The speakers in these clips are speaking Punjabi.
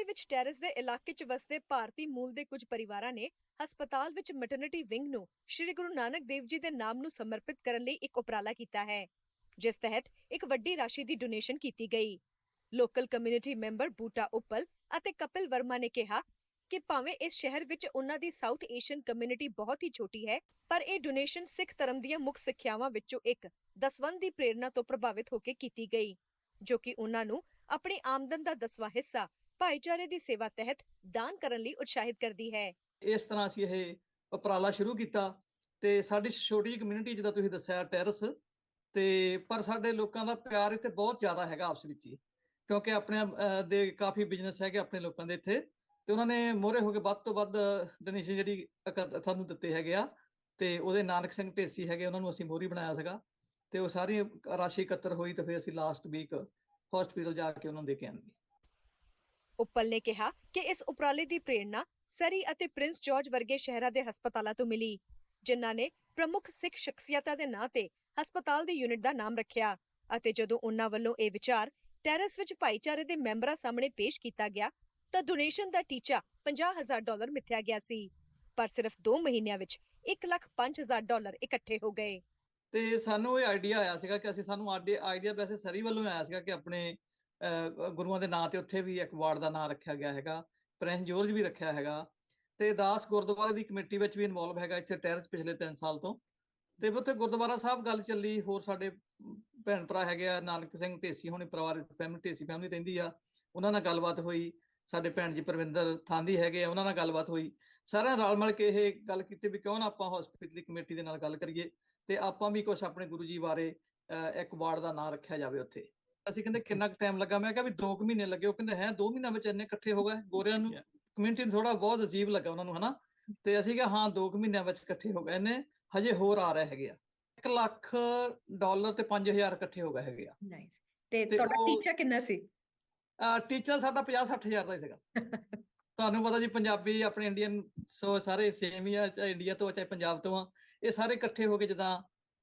ਇਸੇ ਵਿੱਚ ਟੈਰੇਸ ਦੇ ਇਲਾਕੇ 'ਚ ਵਸਦੇ ਭਾਰਤੀ ਮੂਲ ਦੇ ਕੁਝ ਪਰਿਵਾਰਾਂ ਨੇ ਹਸਪਤਾਲ ਵਿੱਚ ਮੈਟਰਨਿਟੀ ਵਿੰਗ ਨੂੰ ਸ੍ਰੀ ਗੁਰੂ ਨਾਨਕ ਦੇਵ ਜੀ ਦੇ ਨਾਮ ਨੂੰ ਸਮਰਪਿਤ ਕਰਨ ਲਈ ਇੱਕ ਉਪਰਾਲਾ ਕੀਤਾ ਹੈ, ਜਿਸ ਤਹਿਤ ਇੱਕ ਵੱਡੀ ਰਾਸ਼ੀ ਦੀ ਡੋਨੇਸ਼ਨ ਕੀਤੀ ਗਈ। Local community member Boota Uppal ਅਤੇ ਕਪਿਲ ਵਰਮਾ ਨੇ ਕਿਹਾ ਕਿ ਭਾਵੇਂ ਇਸ ਸ਼ਹਿਰ ਵਿੱਚ ਉਹਨਾਂ ਦੀ ਸਾਊਥ ਏਸ਼ੀਅਨ ਕਮਿਊਨਿਟੀ ਬਹੁਤ ਹੀ ਛੋਟੀ ਹੈ, ਪਰ ਇਹ ਡੋਨੇਸ਼ਨ ਸਿੱਖ ਧਰਮ ਦੀਆਂ ਮੁੱਖ ਸਿੱਖਿਆਵਾਂ ਵਿੱਚੋਂ ਇੱਕ ਦਸਵੰਧ ਦੀ ਪ੍ਰੇਰਣਾ ਤੋਂ ਪ੍ਰਭਾਵਿਤ ਹੋ ਕੇ ਕੀਤੀ ਗਈ, ਜੋ ਕਿ ਉਹਨਾਂ ਨੂੰ ਆਪਣੀ ਆਮਦਨ ਦਾ ਦਸਵਾਂ ਹਿੱਸਾ ਭਾਈਚਾਰੇ ਦੀ ਸੇਵਾ ਤਹਿਤ ਦਾਨ ਕਰਨ ਲਈ ਉਤਸ਼ਾਹਿਤ ਕਰਦੀ ਹੈ। ਇਸ ਤਰ੍ਹਾਂ ਅਸੀਂ ਇਹ ਉਪਰਾਲਾ ਸ਼ੁਰੂ ਕੀਤਾ ਤੇ ਸਾਡੀ ਛੋਟੀ ਜਿਹੀ ਕਮਿਊਨਿਟੀ ਜਿਹਦਾ ਤੁਸੀਂ ਦੱਸਿਆ ਟੈਰਸ ਤੇ ਪਰ ਸਾਡੇ ਲੋਕਾਂ ਦਾ ਪਿਆਰ ਇੱਥੇ ਬਹੁਤ ਜ਼ਿਆਦਾ ਹੈਗਾ ਆਪਸ ਵਿੱਚ ਹੀ, ਕਿਉਂਕਿ ਆਪਣੇ ਦੇ ਕਾਫੀ ਬਿਜ਼ਨਸ ਹੈਗੇ ਆਪਣੇ ਲੋਕਾਂ ਦੇ ਇੱਥੇ, ਤੇ ਉਹਨਾਂ ਨੇ ਮੋਹਰੇ ਹੋ ਕੇ ਵੱਧ ਤੋਂ ਵੱਧ ਡੋਨੇਸ਼ਨ ਜਿਹੜੀ ਅਕ- ਸਾਨੂੰ ਦਿੱਤੇ ਹੈਗੇ ਆ, ਤੇ ਉਹਦੇ ਨਾਨਕ ਸਿੰਘ ਢੇਸੀ ਹੈਗੇ, ਉਹਨਾਂ ਨੂੰ ਅਸੀਂ ਮੋਹਰੀ ਬਣਾਇਆ ਸੀਗਾ, ਤੇ ਉਹ ਸਾਰੀ ਰਾਸ਼ੀ ਇਕੱਤਰ ਹੋਈ ਤੇ ਫਿਰ ਅਸੀਂ ਲਾਸਟ ਵੀਕ ਹਸਪੀਟਲ ਜਾ ਕੇ ਉਹਨਾਂ ਨੂੰ ਦੇ ਕੇ ਆਂਦੇ ਉੱਪਲ ਨੇ ਕਿਹਾ ਕਿ ਇਸ ਉਪਰਾਲੇ ਦੀ ਪ੍ਰੇਰਣਾ ਸਰੀ ਅਤੇ ਪ੍ਰਿੰਸ ਜਾਰਜ ਵਰਗੇ ਸ਼ਹਿਰਾਂ ਦੇ ਹਸਪਤਾਲਾਂ ਤੋਂ ਮਿਲੀ ਜਿਨ੍ਹਾਂ ਨੇ ਪ੍ਰਮੁੱਖ ਸਿੱਖ ਸ਼ਖਸੀਅਤਾਂ ਦੇ ਨਾਂ ਤੇ ਹਸਪਤਾਲ ਦੀ ਯੂਨਿਟ ਦਾ ਨਾਮ ਰੱਖਿਆ ਅਤੇ ਜਦੋਂ ਉਹਨਾਂ ਵੱਲੋਂ ਇਹ ਵਿਚਾਰ ਟੈਰੇਸ ਵਿੱਚ ਭਾਈਚਾਰੇ ਦੇ ਮੈਂਬਰਾਂ ਸਾਹਮਣੇ ਪੇਸ਼ ਕੀਤਾ ਗਿਆ ਤਾਂ ਡੋਨੇਸ਼ਨ ਦਾ ਟੀਚਾ 50000 ਡਾਲਰ ਮਿੱਥਿਆ ਗਿਆ ਸੀ ਪਰ ਸਿਰਫ 2 ਮਹੀਨਿਆਂ ਵਿੱਚ 1,05,000 ਡਾਲਰ ਇਕੱਠੇ ਹੋ ਗਏ। ਤੇ ਸਾਨੂੰ ਇਹ ਆਈਡੀਆ ਆਇਆ ਸੀਗਾ ਕਿ ਅਸੀਂ ਸਾਨੂੰ ਆਈਡੀਆ ਵੈਸੇ ਸਰੀ ਵੱਲੋਂ ਆਇਆ ਸੀਗਾ ਕਿ ਆਪਣੇ ਗੁਰੂਆਂ ਦੇ ਨਾਂ ਤੇ ਉੱਥੇ ਵੀ ਇੱਕ ਵਾਰਡ ਦਾ ਨਾਂ ਰੱਖਿਆ ਗਿਆ ਹੈਗਾ ਪ੍ਰਿੰਸ ਜੋਰਜ ਵੀ ਰੱਖਿਆ ਹੈਗਾ ਤੇ ਦਾਸ ਗੁਰਦੁਆਰੇ ਦੀ ਕਮੇਟੀ ਵਿੱਚ ਵੀ ਇਨਵੋਲਵ ਹੈਗਾ ਇੱਥੇ ਟੈਰਸ ਪਿਛਲੇ 3 ਸਾਲ ਤੋਂ। ਤੇ ਉੱਥੇ ਗੁਰਦੁਆਰਾ ਸਾਹਿਬ ਗੱਲ ਚੱਲੀ, ਹੋਰ ਸਾਡੇ ਭੈਣ ਭਰਾ ਹੈਗੇ ਆ, ਨਾਨਕ ਸਿੰਘ ਢੇਸੀ ਹੋਣੀ ਪਰਿਵਾਰਿਕ ਫੈਮਿਲੀ ਢੇਸੀ ਫੈਮਿਲੀ ਰਹਿੰਦੀ ਆ, ਉਹਨਾਂ ਨਾਲ ਗੱਲਬਾਤ ਹੋਈ। ਸਾਡੇ ਭੈਣ ਜੀ ਪਰਵਿੰਦਰ ਥਾਂਦੀ ਹੈਗੇ ਆ, ਉਹਨਾਂ ਨਾਲ ਗੱਲਬਾਤ ਹੋਈ। ਸਾਰਿਆਂ ਰਲ ਮਿਲ ਕੇ ਇਹ ਗੱਲ ਕੀਤੀ ਵੀ ਕਿਉਂ ਨਾ ਆਪਾਂ ਹਸਪੀਟਲ ਦੀ ਕਮੇਟੀ ਦੇ ਨਾਲ ਗੱਲ ਕਰੀਏ ਤੇ ਆਪਾਂ ਵੀ ਕੁਝ ਆਪਣੇ ਗੁਰੂ ਜੀ ਬਾਰੇ ਇੱਕ ਵਾਰਡ ਦਾ ਨਾਂ ਰੱਖਿਆ ਜਾਵੇ ਉੱਥੇ। ਅਸੀਂ ਕਹਿੰਦੇ ਕਿੰਨਾ ਕੁ ਟਾਈਮ ਲੱਗਾ? ਮੈਂ ਕਿਹਾ ਵੀ 2 ਮਹੀਨੇ ਲੱਗੇ। ਉਹ ਕਹਿੰਦੇ ਹੈ 2 ਮਹੀਨਿਆਂ ਵਿੱਚ ਇੰਨੇ ਇਕੱਠੇ ਹੋ ਗਏ ਗੋਰਿਆਂ ਨੂੰ. ਕਮਿਊਨਿਟੀ ਨੂੰ ਥੋੜਾ ਬਹੁਤ ਅਜੀਬ ਲੱਗਾ ਉਹਨਾਂ ਨੂੰ ਹਨਾ? ਤੇ ਅਸੀਂ ਕਿਹਾ ਹਾਂ 2 ਮਹੀਨਿਆਂ ਵਿੱਚ ਇਕੱਠੇ ਹੋ ਗਏ। ਨੇ ਹਜੇ ਹੋਰ ਆ ਰਹੇ ਹੈਗੇ ਆ। 1 ਲੱਖ ਡਾਲਰ ਤੇ 5000 ਇਕੱਠੇ ਹੋ ਗਏ ਹੈਗੇ ਆ। ਨਾਈਸ ਤੇ ਤੁਹਾਡਾ ਉਹ- ਟੀਚਾ ਕਿੰਨਾ ਸੀ? ਟੀਚਰ ਸਾਡਾ 50 60000 ਦਾ ਹੀ ਸੀਗਾ। ਤੁਹਾਨੂੰ ਪਤਾ ਜੀ ਪੰਜਾਬੀ ਆਪਣੇ ਇੰਡੀਅਨ ਸੋ ਸਾਰੇ ਸੇਮ ਹੀ ਆ ਚਾਹੇ ਇੰਡੀਆ ਤੋਂ ਆ, ਚਾਹੇ ਪੰਜਾਬ ਤੋਂ ਆ। ਇਹ ਸਾਰੇ ਇਕੱਠੇ ਹੋ ਕੇ ਜਦਾਂ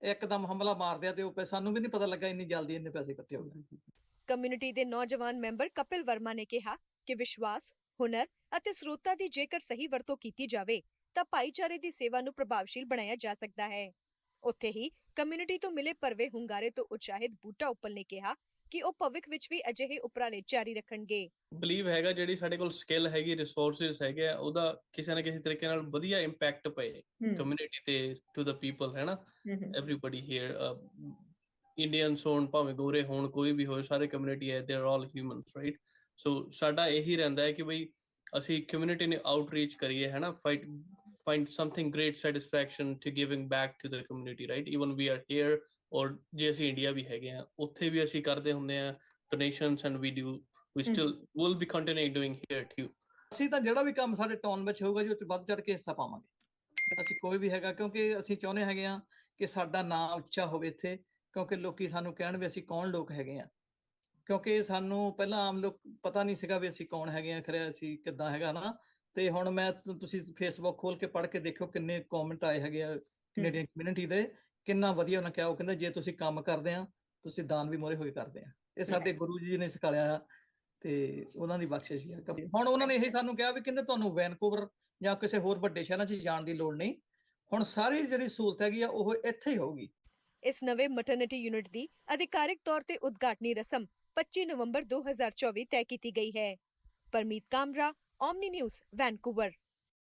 ਇੱਕਦਮ ਹਮਲਾ ਮਾਰਦੇ ਆ ਤੇ ਉਹ ਪੈ- ਸਾਨੂੰ ਵੀ ਨਹੀਂ ਪਤਾ ਲੱਗਾ ਇੰਨੀ ਜਲਦੀ ਇੰਨੇ ਪੈਸੇ ਇਕੱਠੇ ਹੋ ਗਏ ਕਮਿਊਨਿਟੀ ਦੇ ਨੌਜਵਾਨ ਮੈਂਬਰ ਕਪਿਲ ਵਰਮਾ ਨੇ ਕਿਹਾ ਕਿ ਵਿਸ਼ਵਾਸ, ਹੁਨਰ ਅਤੇ ਸਰੋਤਾਂ ਦੀ ਜੇਕਰ ਸਹੀ ਵਰਤੋਂ ਕੀਤੀ ਜਾਵੇ ਤਾਂ ਭਾਈਚਾਰੇ ਦੀ ਸੇਵਾ ਨੂੰ ਪ੍ਰਭਾਵਸ਼ੀਲ ਬਣਾਇਆ ਜਾ ਸਕਦਾ ਹੈ। ਉੱਥੇ ਹੀ ਕਮਿਊਨਿਟੀ ਤੋਂ ਮਿਲੇ ਪਰਵੇ ਹੁੰਗਾਰੇ ਤੋਂ ਉਤਸ਼ਾਹਿਤ ਬੂਟਾ ਉੱਪਲ ਨੇ ਕਿਹਾ ਕਿ ਉਹ ਭਵਿੱਖ ਵਿੱਚ ਵੀ ਅਜਿਹੇ ਉਪਰਾਲੇ ਜਾਰੀ ਰੱਖਣਗੇ। ਬਲੀਵ ਹੈਗਾ ਜਿਹੜੀ ਸਾਡੇ ਕੋਲ ਸਕਿੱਲ ਹੈਗੀ ਰਿਸੋਰਸਸ ਹੈਗੇ ਆ ਉਹਦਾ ਕਿਸੇ ਨਾ ਕਿਸੇ ਤਰੀਕੇ ਨਾਲ ਵਧੀਆ ਇੰਪੈਕਟ ਪਏ। ਕਮਿਊਨਿਟੀ ਤੇ ਟੂ ਦਾ ਪੀਪਲ ਹੈ ਨਾ? Hmm, hmm, everybody here uh, Indians ਹੋਣ ਭਾਵੇਂ ਗੋਰੇ ਹੋਣ ਕੋਈ ਵੀ ਹੋਵੇ ਸਾਰੇ ਕਮਿਊਨਿਟੀ ਹੈ they are all humans right so ਸਾਡਾ ਇਹੀ ਰਹਿੰਦਾ ਹੈ ਕਿ ਬਈ ਅਸੀਂ ਕਮਿਊਨਿਟੀ ਨੂੰ ਆਊਟਰੀਚ ਕਰੀਏ ਹੈ ਨਾ? Fight find something great satisfaction to giving back to the community right? Even we are here or ਜੇ ਅਸੀਂ ਇੰਡੀਆ ਵੀ ਹੈਗੇ ਆ ਉੱਥੇ ਵੀ ਅਸੀਂ ਕਰਦੇ ਹੁੰਦੇ ਆ and we do we Mhm. still will be continuing doing here too. ਅਸੀਂ ਤਾਂ ਜਿਹੜਾ ਵੀ ਕੰਮ ਸਾਡੇ ਟਾਊਨ ਵਿੱਚ ਹੋਊਗਾ ਜੀ ਉੱਤੇ ਵੱਧ ਚੜ ਕੇ ਹਿੱਸਾ ਪਾਵਾਂਗੇ। ਅਸੀਂ ਕੋਈ ਵੀ ਹੈਗਾ ਕਿਉਂਕਿ ਅਸੀਂ ਚਾਹੁੰਦੇ ਹੈਗੇ ਆ ਕਿ ਸਾਡਾ ਨਾਂ ਉੱਚਾ ਹੋਵੇ ਇੱਥੇ ਕਿਉਂਕਿ ਲੋਕੀ ਸਾਨੂੰ ਕਹਿਣ ਵੀ ਅਸੀਂ ਕੌਣ ਲੋਕ ਹੈਗੇ ਆ ਕਿਉਂਕਿ ਸਾਨੂੰ ਪਹਿਲਾਂ ਆਮ ਲੋਕ ਪਤਾ ਨਹੀਂ ਸੀਗਾ ਵੀ ਅਸੀਂ ਕੌਣ ਹੈਗੇ ਆ ਖਰੇ ਅਸੀਂ ਕਿੱਦਾਂ ਹੈਗਾ ਨਾ। ਤੇ ਹੁਣ ਮੈਂ ਤੁ- ਤੁਸੀਂ ਫੇਸਬੁੱਕ ਖੋਲ ਕੇ ਪੜ੍ਹ ਕੇ ਦੇਖਿਓ ਕਿੰਨੇ ਕਮੈਂਟ ਆਏ ਹੈਗੇ ਆ ਕੈਨੇਡੀਅਨ ਕਮਿਊਨਿਟੀ ਦੇ ਕਿੰਨਾ ਵਧੀਆ ਉਹਨਾਂ ਕਿਹਾ ਉਹ ਕਹਿੰਦੇ ਜੇ ਤੁਸੀਂ ਕੰਮ ਕਰਦੇ ਆ ਤੁਸੀਂ ਦਾਨ ਵੀ ਮੋਰੇ ਹੋ ਕੇ ਕਰਦੇ ਆ। ਇਹ ਸਾਡੇ ਗੁਰੂ ਜੀ ਨੇ ਸਿਖਾਇਆ ਆ ਤੇ ਉਹਨਾਂ ਦੀ ਬਖਸ਼ਿਸ਼ ਹੀ। ਹੁਣ ਉਹਨਾਂ ਨੇ ਇਹ ਸਾਨੂੰ ਕਿਹਾ ਵੀ ਕਹਿੰਦੇ ਤੁਹਾਨੂੰ ਵੈਨਕੂਵਰ ਜਾਂ ਕਿਸੇ ਹੋਰ ਵੱਡੇ ਸ਼ਹਿਰਾਂ 'ਚ ਜਾਣ ਦੀ ਲੋੜ ਨਹੀਂ। ਹੁਣ ਸਾਰੀ ਜਿਹੜੀ ਸਹੂਲਤ ਹੈਗੀ ਆ ਉਹ ਇੱਥੇ ਹੀ ਹੋਊਗੀ। ਇਸ ਨਵੇਂ ਮੈਟਰਨਿਟੀ ਯੂਨਿਟ ਦੀ ਅਧਿਕਾਰਿਕ ਤੌਰ ਤੇ ਉਦਘਾਟਨੀ ਰਸਮ 25 ਨਵੰਬਰ 2024 ਤੈਅ ਕੀਤੀ ਗਈ ਹੈ। Parmeet Kamra, Omni news, Vancouver